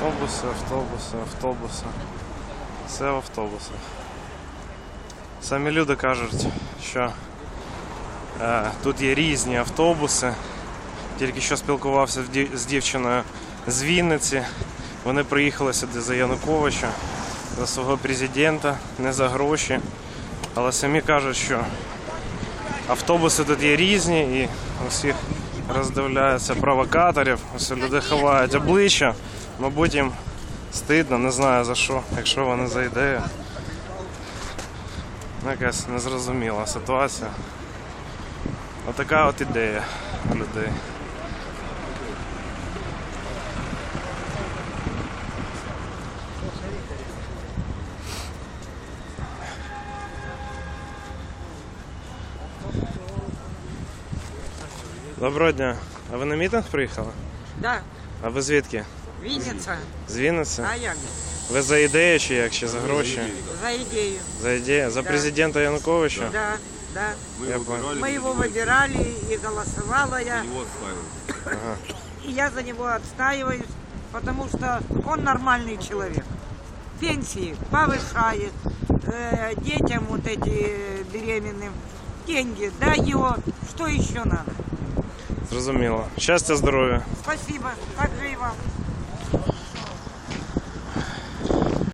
Автобуси, автобуси, автобуси. Все в автобусах. Самі люди кажуть, що е, тут є різні автобуси. Тільки що спілкувався з дівчиною з Вінниці. Вони приїхали сюди за Януковича, за свого президента, не за гроші. Але самі кажуть, що автобуси тут є різні і усіх роздивляються провокаторів. Ось люди ховають обличчя. Мабуть, їм стидно, не знаю за що, якщо вони за ідею. Ну, Якась незрозуміла ситуація. Отака от ідея людей. Доброго дня. А ви на мітинг приїхали? Да, А ви звідки? Вінниця. З Вінниці? А як? же? Ви за ідею чи як? Чи за гроші? За ідею. За ідею? За президента Януковича? Да, да. Я понял. Мы его выбирали и голосовала я. Ага. И я за него отстаиваюсь, потому что он нормальный человек. Пенсии повышает, э, детям вот эти э, беременным деньги дает. Что еще надо? Зрозуміло. Щастя, здоров'я. Спасибо. Так же і вам.